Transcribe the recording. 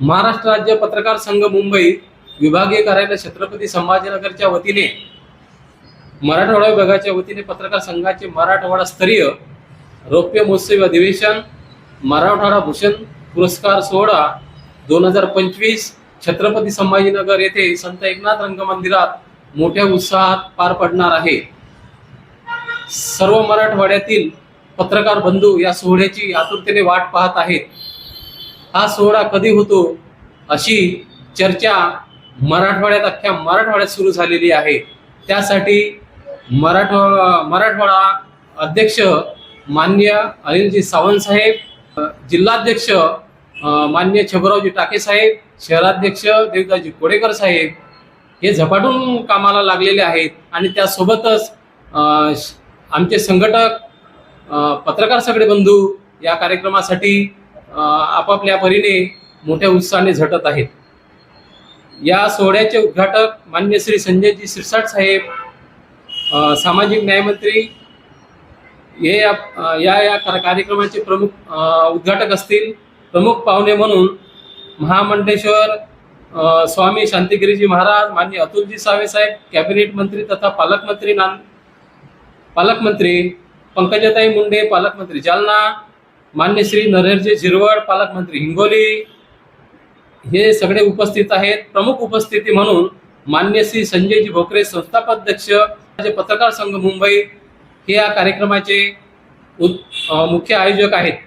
महाराष्ट्र राज्य पत्रकार संघ मुंबई विभागीय कार्यालय छत्रपती संभाजीनगरच्या वतीने मराठवाडा विभागाच्या वतीने पत्रकार संघाचे मराठवाडा स्तरीय रौप्य महोत्सवी अधिवेशन मराठवाडा भूषण पुरस्कार सोहळा दोन हजार पंचवीस छत्रपती संभाजीनगर येथे संत एकनाथ रंगमंदिरात मोठ्या उत्साहात पार पडणार आहे. सर्व मराठवाड्यातील पत्रकार बंधू या सोहळ्याची आतुरतेने वाट पाहत आहेत. हा सोहळा कधी होतो अशी चर्चा मराठवाड्यात अख्ख्या मराठवाड्यात सुरू झालेली आहे. त्यासाठी मराठवा मराठवाडा अध्यक्ष मान्य अनिलजी सावंत साहेब जिल्हाध्यक्ष मान्य छबरावजी टाके साहेब शहराध्यक्ष देवदाजी कोडेकर साहेब हे झपाटून कामाला लागलेले आहेत आणि त्यासोबतच श- आमचे संघटक पत्रकार सगळे बंधू या कार्यक्रमासाठी आपापल्या परीने मोठ्या उत्साहाने झटत आहेत. या सोहळ्याचे उद्घाटक मान्य श्री संजयजी सिरसाट साहेब सामाजिक न्यायमंत्री हे या या या कार्यक्रमाचे प्रमुख उद्घाटक असतील. प्रमुख पाहुणे म्हणून महामंडेश्वर स्वामी शांतिगिरीजी महाराज मान्य अतुलजी सावे साहेब कॅबिनेट मंत्री तथा पालकमंत्री नान पालकमंत्री पंकजाताई मुंडे पालकमंत्री जालना मान्य श्री नरेशजी झिरवळ पालकमंत्री हिंगोली. हे सगळे उपस्थित आहेत. प्रमुख उपस्थिती म्हणून मान्य श्री संजयजी भोकरे संस्थापाध्यक्ष पत्रकार संघ मुंबई हे या कार्यक्रमाचे उ मुख्य आयोजक आहेत.